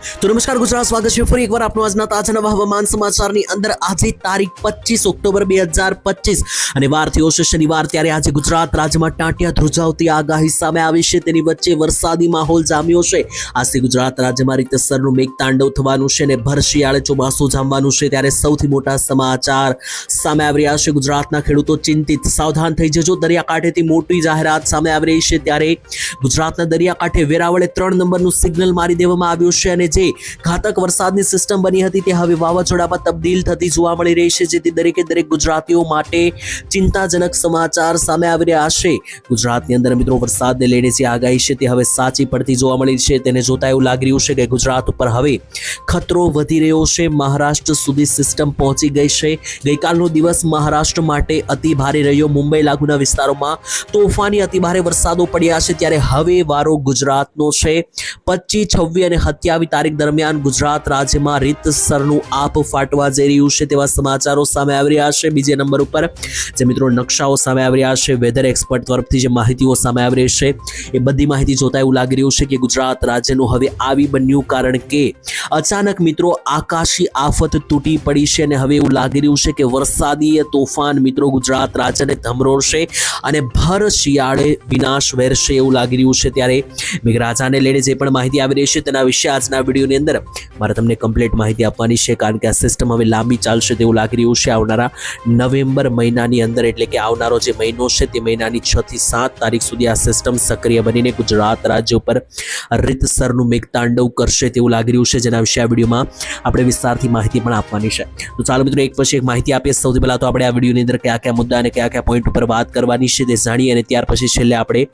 તો નમસ્કાર, ગુજરાત સ્વાગત છે ફરી એકવાર આપનું આજના તાજા નવા હવામાન સમાચારની અંદર. આજે તારીખ પચીસ ઓક્ટોબર બે હજાર પચીસ અને વાર થયો છે શનિવાર. ત્યારે આજે ગુજરાત રાજ્યમાં ટાંટિયા ધ્રુજાવતી આગાહી સામે આવી છે. તેની વચ્ચે વરસાદી માહોલ જામ્યો છે. આજથી ગુજરાત રાજ્યમાં રીતસરનું મેઘતાંડવ થવાનું છે અને ભર શિયાળે ચોમાસું જામવાનું છે. ત્યારે સૌથી મોટા સમાચાર સામે આવી રહ્યા છે. ગુજરાતના ખેડૂતો ચિંતિત. સાવધાન થઈ જજો. દરિયાકાંઠેથી મોટી જાહેરાત સામે આવી રહી છે. ત્યારે ગુજરાતના દરિયાકાંઠે વેરાવળે ત્રણ નંબરનું સિગ્નલ મારી દેવામાં આવ્યું છે અને જે ઘાતક વરસાદની સિસ્ટમ બની હતી તે હવે વાવાઝોડામાં તબદીલ થતી જોવા મળી રહી છે, જેથી દરેકે દરેક ગુજરાતીઓ માટે ચિંતાજનક સમાચાર સામે આવી રહ્યા છે. ગુજરાતની અંદર મિત્રો વરસાદને લઈને જે આગાહી છે તે હવે સાચી પડતી જોવા મળી છે. તેને જોતા એવું લાગી રહ્યું છે કે ગુજરાત ઉપર હવે ખતરો વધી રહ્યો છે. મહારાષ્ટ્ર સુધી સિસ્ટમ પહોંચી ગઈ છે. ગઈકાલનો દિવસ મહારાષ્ટ્ર માટે અતિ ભારે રહ્યો. મુંબઈ લાગુના વિસ્તારોમાં તોફાની અતિ ભારે વરસાદો પડ્યા છે. ત્યારે હવે વારો ગુજરાતનો છે. પચીસ, છવ્વીસ અને સત્યાવીસ તારીખ દરમિયાન ગુજરાત રાજ્યમાં રીતસરનું આપ ફાટવા જઈ રહ્યું છે તેવા સમાચારો સામે આવી રહ્યા છે. બીજે નંબર ઉપર જે મિત્રો નકશાઓ સામે આવી રહ્યા છે વેધર એક્સપર્ટ તરફથી જે માહિતીઓ સામે આવી રહી છે, એ બધી માહિતી જોતા એવું લાગી રહ્યું છે કે ગુજરાત રાજ્યનું હવે આવી બન્યું કારણ કે અચાનક મિત્રો આકાશી આફત તૂટી પડી છે અને હવે એવું લાગી રહ્યું છે કે વરસાદી તોફાન મિત્રો ગુજરાત રાજ્યને ધમરોળશે અને ભર શિયાળે વિનાશ વેરશે એવું લાગી રહ્યું છે. ત્યારે મેઘરાજાને લઈને જે પણ માહિતી આવી રહી છે તેના વિશે આજના વિડીયોની અંદર મારે તમને કમ્પ્લીટ માહિતી આપવાની છે, કારણ કે આ સિસ્ટમ હવે લાંબી ચાલશે તેવું લાગી રહ્યું છે આવનારા નવેમ્બર મહિનાની અંદર, એટલે કે આવનારો જે મહિનો છે તે મહિનાની છ થી સાત તારીખ સુધી આ સિસ્ટમ સક્રિય બનીને ગુજરાત રાજ્ય ઉપર રીતસરનું મેઘતાંડવ કરશે તેવું લાગી રહ્યું છે, જેના વિશે આ વિડીયોમાં આપણે વિસ્તારથી માહિતી પણ આપવાની છે. તો ચાલો મિત્રો, એક પછી એક માહિતી આપીએ. સૌથી પહેલાં તો આપણે આ વિડીયોની અંદર કયા કયા મુદ્દા અને કયા કયા પોઈન્ટ ઉપર વાત કરવાની છે તે જાણીએ અને ત્યાર પછી છેલ્લે આપણે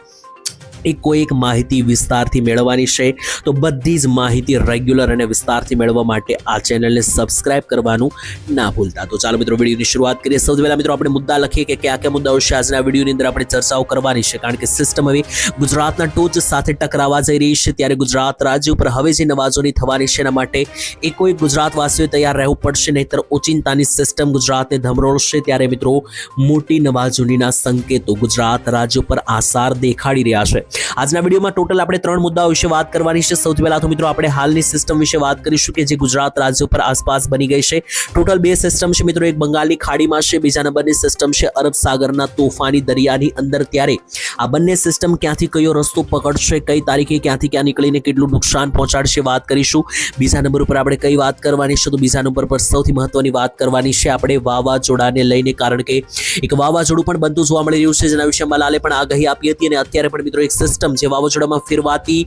કોઈ એક માહિતી વિસ્તારથી મેળવવાની છે, તો બધી જ માહિતી રેગ્યુલર અને વિસ્તારથી મેળવવા માટે આ ચેનલને સબસ્ક્રાઇબ કરવાનું ના ભૂલતા. તો ચાલો મિત્રો, વિડીયોની શરૂઆત કરીએ. સૌથી પહેલાં મિત્રો, આપણે મુદ્દા લખીએ કે કયા કયા મુદ્દાઓ છે. આજના વિડીયોની અંદર આપણે ચર્ચાઓ કરવાની છે, કારણ કે સિસ્ટમ હવે ગુજરાતના ટોચ સાથે ટકરાવા જઈ રહી છે. ત્યારે ગુજરાત રાજ્ય ઉપર હવે જે નવાજોની થવાની છે, એના માટે એકો એક ગુજરાતવાસીઓએ તૈયાર રહેવું પડશે નહીતર ઓચિંતાની સિસ્ટમ ગુજરાતને ધમરોળશે. ત્યારે મિત્રો, મોટી નવાજોનીના સંકેતો ગુજરાત રાજ્ય ઉપર આસાર દેખાડી રહ્યા છે. આજના વિડીયોમાં ટોટલ આપણે ત્રણ મુદ્દાઓ વિશે વાત કરવાની છે. સૌથી પહેલા તો મિત્રો આપણે હાલની સિસ્ટમ વિશે વાત કરીશું કે જે ગુજરાત રાજ્ય ઉપર આસપાસ બની ગઈ છે. ટોટલ બે સિસ્ટમ છે મિત્રો, એક બંગાળની ખાડીમાં છે, બીજા નંબરની સિસ્ટમ છે અરબ સાગરના તોફાની દરિયાની અંદર. ત્યારે આ બંને સિસ્ટમ ક્યાંથી કયો રસ્તો પકડશે, કઈ તારીખે ક્યાંથી ક્યાં નીકળીને કેટલું નુકસાન પહોંચાડશે વાત કરીશું. બીજા નંબર ઉપર આપણે કઈ વાત કરવાની છે તો બીજા નંબર પર સૌથી મહત્વની વાત કરવાની છે આપણે વાવાઝોડાને લઈને. કારણ કે એક વાવાઝોડું પણ બનતું જોવા મળી રહ્યું છે, જેના વિશે મલાલે પણ આગાહી આપી હતી અને અત્યારે પણ મિત્રો એક સિસ્ટમ જે વાવાઝોડામાં ફેરવાતી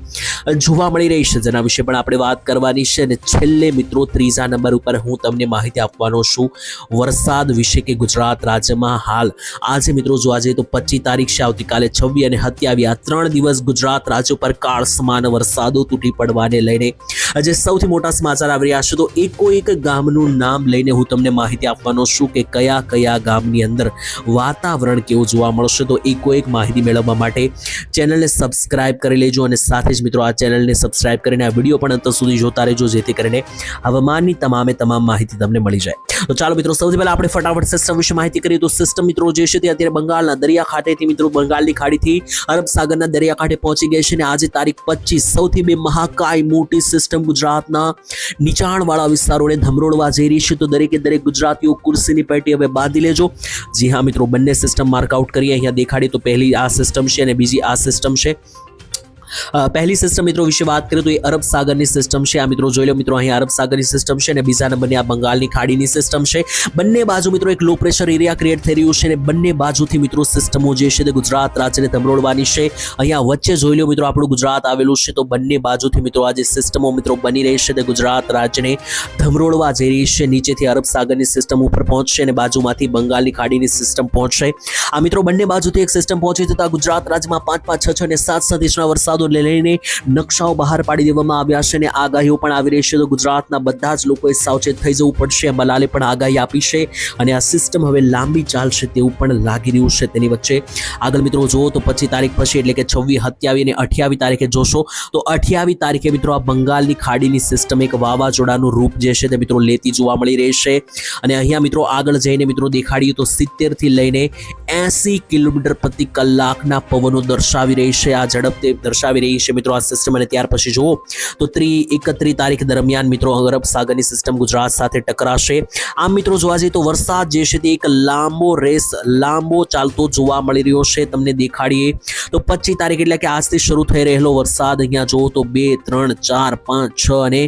જોવા મળી રહી છે. જેના વિશે પણ આપણે વાત કરવાની છે અને છેલ્લે મિત્રો ત્રીજા નંબર ઉપર હું તમને માહિતી આપવાનો છું. વરસાદ વિશે કે ગુજરાત રાજ્યમાં હાલ, આજે મિત્રો જોવા જઈએ તો પચીસ તારીખ છે, આવતીકાલે છવ્વી અને સત્યાવી આ ત્રણ દિવસ ગુજરાત રાજ્ય પર કાળ સમાન વરસાદો તૂટી પડવાને લઈને, આજે સૌથી મોટા સમાચાર આવી રહ્યા છે. તો એકો એક ગામનું નામ લઈને હું તમને માહિતી આપવાનો છું કે કયા કયા ગામની અંદર વાતાવરણ કેવું જોવા મળશે. તો એકો એક માહિતી મેળવવા માટે ચેનલને સબસ્ક્રાઇબ કરી લેજો અને સાથે જ મિત્રો આ ચેનલને સબસ્ક્રાઇબ કરીને આ વીડિયો પણ અંત સુધી જોતા રહેજો, જેથી કરીને હવામાનની તમામે તમામ માહિતી તમને મળી જાય. તો ચાલો મિત્રો, સૌથી પહેલાં આપણે ફટાફટ સિસ્ટમ વિશે માહિતી કરીએ. તો સિસ્ટમ મિત્રો જે છે તે અત્યારે બંગાળના દરિયા ખાતેથી મિત્રો બંગાળની ખાડીથી અરબ સાગરના દરિયા પહોંચી ગઈ છે અને આજે તારીખ પચીસ, સૌથી બે મહાકાય મોટી સિસ્ટમ ગુજરાતના નીચાણવાળા વિસ્તારોને ધમરોળવા જઈ રહી છે. તો દરેકે દરેક ગુજરાતીઓ કુર્સીની પેટી હવે બાંધી લેજો. જી હા મિત્રો, બંને સિસ્ટમ માર્કઆઉટ કરીએ. અહીંયા દેખાડી તો પહેલી આ સિસ્ટમ છે અને બીજી આ સિસ્ટમ અ, પહેલી સિસ્ટમ મિત્રો વિશે વાત કરીએ તો એ અરબ સાગરની સિસ્ટમ છે. આ મિત્રો જોઈ લો, મિત્રો અહીં અરબ સાગરની સિસ્ટમ છે અને બીજા નંબરની આ બંગાળની ખાડીની સિસ્ટમ છે. બંને બાજુ મિત્રો એક લો પ્રેશર એરિયા ક્રિએટ થઈ રહ્યું છે અને બંને બાજુથી મિત્રો સિસ્ટમો જે છે તે ગુજરાત રાજ્યને ધમરોડવાની છે. અહીંયા વચ્ચે જોઈ લો મિત્રો આપણું ગુજરાત આવેલું છે તો બંને બાજુથી મિત્રો આ જે સિસ્ટમો મિત્રો બની રહી છે તે ગુજરાત રાજ્યને ધમરોડવા જઈ રહી છે. નીચેથી અરબ સાગરની સિસ્ટમ ઉપર પહોંચશે અને બાજુમાંથી બંગાળની ખાડીની સિસ્ટમ પહોંચશે. આ મિત્રો બંને બાજુથી એક સિસ્ટમ પહોંચી જતા ગુજરાત રાજ્યમાં પાંચ પાંચ, છ છ અને સાત સાત ઇંચના વરસાદો લઈને નકશાઓ બહાર પાડી દેવામાં આવ્યા છે અને આગાહીઓ પણ આવી રહી છે. તો ગુજરાતના બધા જ લોકોએ સાવચેત થઈ જવું પડશે. મલાલે પણ આગાહી આપી છે અને આ સિસ્ટમ હવે લાંબી ચાલશે તેવું પણ લાગી રહ્યું છે તેની વચ્ચે. આગળ મિત્રો જુઓ તો પચીસ તારીખ પછી એટલે કે છવ્વીસ સત્યાવીસ અને અઠ્યાવીસ તારીખે જોશો તો અઠ્યાવીસ તારીખે મિત્રો આ બંગાળની ખાડીની સિસ્ટમ એક વાવાઝોડાનું રૂપ જે છે તે મિત્રો લેતી જોવા મળી રહી છે. અને અહીંયા મિત્રો આગળ જઈને મિત્રો દેખાડીએ તો સિત્તેરથી લઈને એસી કિલોમીટર પ્રતિ કલાકના પવનો દર્શાવી રહી છે. આ ઝડપ તે દર્શાવી દર્શાવી રહી છે મિત્રો આ સિસ્ટમ અને ત્યાર પછી જુઓ તો ત્રી એકત્રીસ તારીખ દરમિયાન મિત્રો અરબ સાગરની સિસ્ટમ ગુજરાત સાથે ટકરાશે. આમ મિત્રો જોવા જઈએ તો વરસાદ જે છે તે એક લાંબો રેસ, લાંબો ચાલતો જોવા મળી રહ્યો છે. તમને દેખાડીએ તો પચીસ તારીખ એટલે કે આજથી શરૂ થઈ રહેલો વરસાદ. અહીંયા જુઓ તો બે, ત્રણ, ચાર, પાંચ, છ અને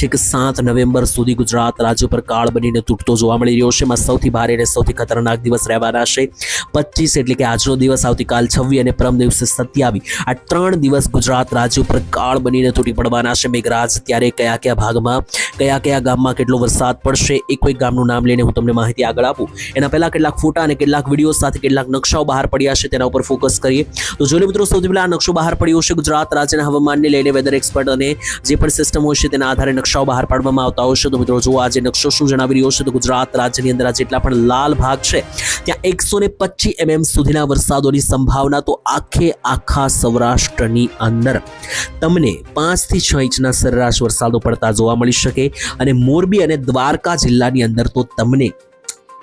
છેક સાત નવેમ્બર સુધી ગુજરાત રાજ્ય પર કાળ બનીને તૂટતો જોવા મળી રહ્યો છે. સૌથી ભારે અને સૌથી ખતરનાક દિવસ રહેવાના છે. પચીસ એટલે કે આજનો દિવસ આવતીકાલ છવ્વી અને પરમ દિવસે સત્યાવી આ ત્રણ દિવસ ગુજરાત રાજ્ય ઉપર કાળ બનીને તૂટી પડવાના છે મેઘરાજ. ત્યારે કયા કયા ભાગમાં, કયા કયા ગામમાં કેટલો વરસાદ પડશે એ કોઈ ગામનું નામ લઈને હું તમને માહિતી આગળ આપું. એના પહેલા કેટલાક ફોટા અને કેટલાક વીડિયો સાથે કેટલાક નકશાઓ બહાર પડ્યા છે તેના ઉપર ફોકસ કરીએ. તો જોલે મિત્રો, સૌથી પહેલા નકશો બહાર પડ્યો છે ગુજરાત રાજ્યના હવામાનને લઈને વેધર એક્સપર્ટ અને જે પણ સિસ્ટમ હોય છે તેના આધારે નકશાઓ બહાર પાડવામાં આવતા હોય છે. તો મિત્રો, જો આજે નકશો શું જણાવી રહ્યો છે તો ગુજરાત રાજ્યની અંદર આ જેટલા પણ લાલ ભાગ છે, ત્યાં એકસો ને પચીસ એમએમ સુધીના વરસાદોની સંભાવના. તો આખે આખા સૌરાષ્ટ્રની અંદર. તમને પાંચથી છ ઇંચના સરેરાશ વરસાદો પડતા જોવા મળી શકે અને મોરબી અને દ્વારકા જિલ્લાની અંદર તો તમને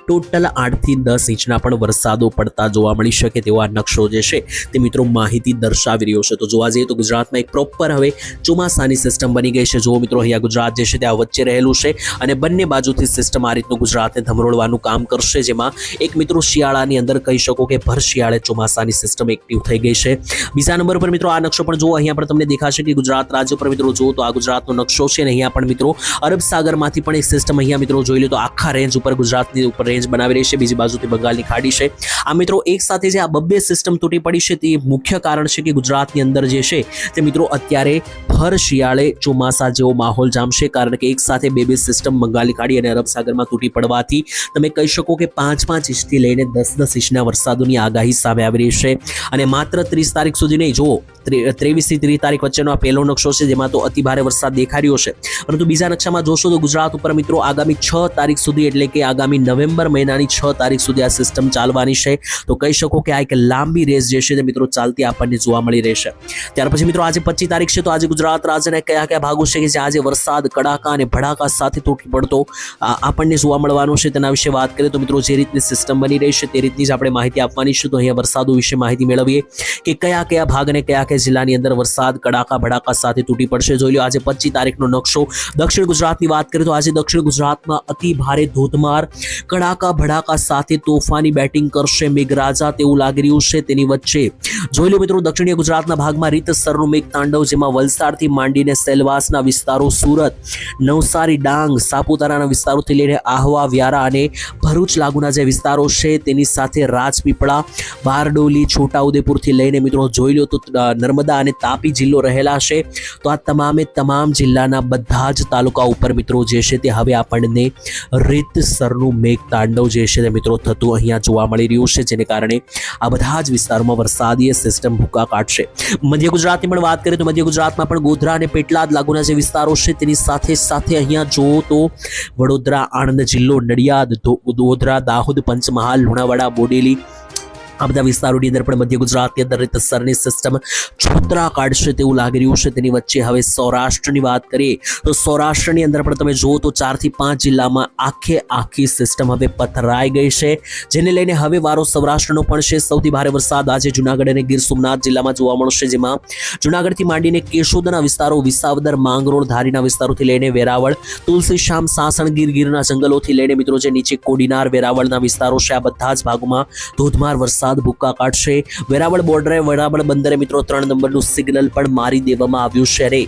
ટોટલ આઠથી દસ ઇંચના પણ વરસાદો પડતા જોવા મળી શકે તેવો આ નકશો જે છે તે મિત્રો માહિતી દર્શાવી રહ્યો છે. તો જોવા જઈએ તો ગુજરાતમાં એક પ્રોપર હવે ચોમાસાની સિસ્ટમ બની ગઈ છે. જો મિત્રો, અહીંયા ગુજરાત જે છે તે આ વચ્ચે રહેલું છે અને બંને બાજુથી સિસ્ટમ આ રીતનું ગુજરાતને ધમરોળવાનું કામ કરશે. જેમાં એક મિત્રો શિયાળાની અંદર કહી શકો કે ભર શિયાળે ચોમાસાની સિસ્ટમ એક્ટિવ થઈ ગઈ છે. બીજા નંબર પર મિત્રો આ નકશો પણ જુઓ, અહીંયા પણ તમને દેખાશે કે ગુજરાત રાજ્ય પર મિત્રો જુઓ તો આ ગુજરાતનો નકશો છે અને અહીંયા પણ મિત્રો અરબ સાગરમાંથી પણ એક સિસ્ટમ અહીંયા મિત્રો જોઈ લો તો આખા રેન્જ ઉપર ગુજરાતની ઉપર રેન્જ બનાવી રહી છે, બીજી બાજુથી બંગાળની ખાડી છે. આ મિત્રો એક સાથે જે આ બબ્બે સિસ્ટમ તૂટી પડી છે, તે મુખ્ય કારણ છે કે ગુજરાતની અંદર જે છે, તે મિત્રો અત્યારે ભર શિયાળે ચોમાસા જેવો માહોલ જામશે, કારણ કે એક સાથે બે બે સિસ્ટમ બંગાળની ખાડી અને અરબ સાગરમાં તૂટી પડવાથી તમે કહી શકો કે પાંચ પાંચ ઇંચથી લઈને દસ દસ ઇંચના વરસાદોની આગાહી સામે આવી રહી છે. અને માત્ર ત્રીસ તારીખ સુધી નહીં, જુઓ ત્રેવીસથી ત્રીસ તારીખ વચ્ચેનો આ પહેલો નકશો છે, જેમાં તો અતિ ભારે વરસાદ દેખાઈ રહ્યો છે. પરંતુ બીજા નકશામાં જોશો તો ગુજરાત ઉપર મિત્રો આગામી છ તારીખ સુધી, એટલે કે આગામી નવેમ્બર મહિનાની છ તારીખ સુધી આ સિસ્ટમ ચાલવાની છે. તો કહી શકો કે આ એક લાંબી રેસ જે છે મિત્રો ચાલતી આપણને જોવા મળી રહેશે. ત્યાર પછી મિત્રો આજે પચીસ તારીખ છે તો આજે ગુજરાત રાજ્યના કયા કયા ભાગો છે કે જ્યાં આજે વરસાદ, કડાકા અને ભડાકા સાથે તૂટી પડતો આપણને જોવા મળવાનો છે તેના વિશે વાત કરીએ તો મિત્રો જે રીતની સિસ્ટમ બની રહી છે તે રીતની જ આપણે માહિતી આપવાની છે. તો અહીંયા વરસાદો વિશે માહિતી મેળવીએ કે કયા કયા ભાગ અને કયા કયા જિલ્લાની અંદર વરસાદ, કડાકા, ભડાકા સાથે તૂટી પડશે. જોઈ લો આજે પચીસ તારીખનો નકશો. દક્ષિણ ગુજરાતની વાત કરીએ તો આજે દક્ષિણ ગુજરાતમાં અતિ ભારે ધોધમાર કડાકા ભડાકા સાથે તોફાની બેટિંગ કરશે મેઘરાજા તેવું લાગી રહ્યું છે તેની વચ્ચે. જોઈ લો મિત્રો, દક્ષિણીય ગુજરાતના ભાગમાં રીતસરનું મેઘ તાંડવ, જેમાં વલસાડથી માંડીને સેલવાસના વિસ્તારો સુરત, નવસારી, ડાંગ, સાપુતારાના વિસ્તારોથી લઈને આહવા, વ્યારા અને ભરૂચ લાગુના જે વિસ્તારો છે તેની સાથે રાજપીપળા, બારડોલી, છોટાઉદેપુરથી લઈને મિત્રો જોઈ લો તો નર્મદા અને તાપી જિલ્લો રહેલા છે. તો આ તમામે તમામ જિલ્લાના બધા જ તાલુકા ઉપર મિત્રો જે છે તે હવે આપણને રીતસરનું મેઘ તાંડવ જે છે તે મિત્રો થતું અહીંયા જોવા મળી રહ્યું છે, જેને કારણે આ બધા જ વિસ્તારોમાં વરસાદીય સિસ્ટમ ભૂકા કાઢશે. મધ્ય ગુજરાતની પણ વાત કરીએ તો મધ્ય ગુજરાતમાં પણ ગોધરા અને પેટલાદ લાગુના જે વિસ્તારો છે, તેની સાથે સાથે અહીંયા જો તો વડોદરા, આણંદ જિલ્લો, નડિયાદ ગોધરા, દાહોદ, પંચમહાલ, લુણાવાડા, બોડેલી આ બધા વિસ્તારોની અંદર પણ મધ્ય ગુજરાતની અંદર રીતસરની સિસ્ટમ છોતરા કાઢશે તેવું લાગી રહ્યું છે. તેની વચ્ચે હવે સૌરાષ્ટ્રની વાત કરીએ તો સૌરાષ્ટ્રની અંદર પણ તમે જુઓ તો ચારથી પાંચ જિલ્લામાં આખે આખી સિસ્ટમ હવે પથરાઈ ગઈ છે. જેને લઈને હવે વારો સૌરાષ્ટ્રનો પણ છે. સૌથી ભારે વરસાદ આજે જુનાગઢ અને ગીર સોમનાથ જિલ્લામાં જોવા મળશે. જેમાં જુનાગઢથી માંડીને કેશોદના વિસ્તારો, વિસાવદર, માંગરોળ, ધારીના વિસ્તારોથી લઈને વેરાવળ તુલસી તુલસીશ્યામ, સાસણ, ગીર ગીરના જંગલોથી લઈને મિત્રો જે નીચે કોડીનાર, વેરાવળના વિસ્તારો છે, આ બધા જ ભાગોમાં ધોધમાર વરસાદ ભૂક્કા કાઢશે વેરાવળ બોર્ડરે વેરાવળ બંદરે મિત્રો ત્રણ નંબરનું સિગ્નલ પણ મારી દેવામાં આવ્યું છે અને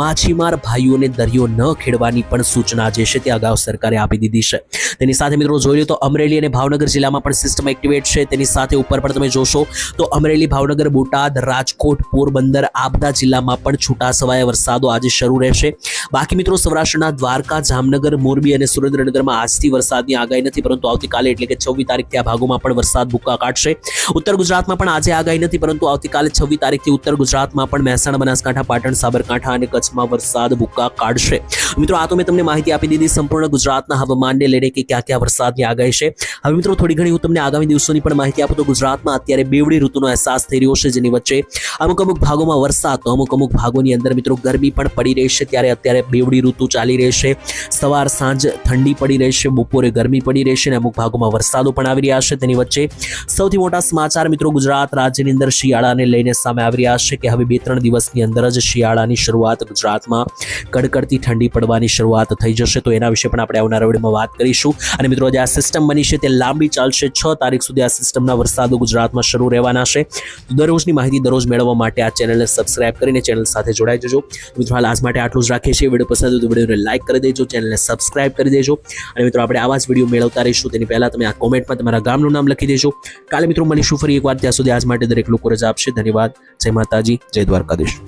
માછીમાર ભાઈઓને દરિયો ન ખેડવાની પણ સૂચના જે છે તે અગાઉ સરકારે આપી દીધી છે. તેની સાથે મિત્રો જોઈ લો તો અમરેલી અને ભાવનગર જિલ્લામાં પણ સિસ્ટમ એક્ટિવેટ છે. તેની સાથે ઉપર પણ તમે જોશો તો અમરેલી, ભાવનગર, બોટાદ, રાજકોટ, પોરબંદર આ જિલ્લામાં પણ છૂટા છવાયા વરસાદો આજે શરૂ રહેશે. બાકી મિત્રો સૌરાષ્ટ્રના દ્વારકા, જામનગર, મોરબી અને સુરેન્દ્રનગરમાં આજથી વરસાદની આગાહી નથી, પરંતુ આવતીકાલે એટલે કે છવ્વીસ તારીખથી આ ભાગોમાં પણ વરસાદ ભૂક્કા કાઢશે. ઉત્તર ગુજરાતમાં પણ આજે આગાહી નથી, પરંતુ આવતીકાલે છવ્વીસ તારીખથી ઉત્તર ગુજરાતમાં પણ મહેસાણા, બનાસકાંઠા, પાટણ, સાબરકાંઠા અને કચ્છમાં વરસાદ ભૂક્કા કાઢશે. મિત્રો, આ તો મેં તમને માહિતી આપી દીધી, સંપૂર્ણ ગુજરાતના હવામાનને લઈને કે ક્યાં ક્યાં વરસાદની આગાહી છે. હવે મિત્રો, થોડી ઘણી હું તમને આગામી દિવસોની પણ માહિતી આપું, તો ગુજરાતમાં અત્યારે બેવડી ઋતુનો અહેસાસ થઈ રહ્યો છે, જેની વચ્ચે અમુક અમુક ભાગોમાં વરસાદ, તો અમુક અમુક ભાગોની અંદર મિત્રો, ગરમી પણ પડી રહી છે, ત્યારે અત્યારે બેવડી ઋતુ ચાલી રહી છે. સવાર, સાંજ ઠંડી પડી રહી છે, બપોરે ગરમી પડી રહી છે અને અમુક ભાગોમાં વરસાદો પણ આવી રહ્યા છે, તેની વચ્ચે સૌથી મોટા સમાચાર મિત્રો, ગુજરાત રાજ્યની અંદર શિયાળાને લઈને સામે આવી રહ્યા છે કે હવે બે ત્રણ દિવસની અંદર જ શિયાળાની શરૂઆત ગુજરાતમાં કડકડતી ઠંડી પડવાની શરૂઆત થઈ જશે. તો એના વિશે પણ આપણે આવનારા વિડીયોમાં વાત કરીશું. અને મિત્રો જે આ સિસ્ટમ બની છે તે લાંબી ચાલશે. છ તારીખ સુધી આ સિસ્ટમના વરસાદો ગુજરાતમાં શરૂ રહેવાના છે. તો દરરોજની માહિતી દરરોજ મેળવવા માટે આ ચેનલને સબસ્ક્રાઇબ કરીને ચેનલ સાથે જોડાઈ જજો. મિત્રો, હાલ આજ માટે આટલું જ રાખીએ છીએ. વીડિયો પસંદ હોય તો વિડીયોને લાઇક કરી દેજો. ચેનલને સબસ્ક્રાઇબ કરી દેજો. અને મિત્રો, આપણે આવા જ વીડિયો મેળવતા રહીશું. તેની પહેલાં તમે આ કોમેન્ટમાં તમારા ગામનું નામ લખી દેજો. કાલે મિત્રો મળીશું ફરી એકવાર. ત્યાં સુધી આજ માટે દરેક લોકો રજા આપશે. ધન્યવાદ. જય માતાજી. જય દ્વારકાધીશ.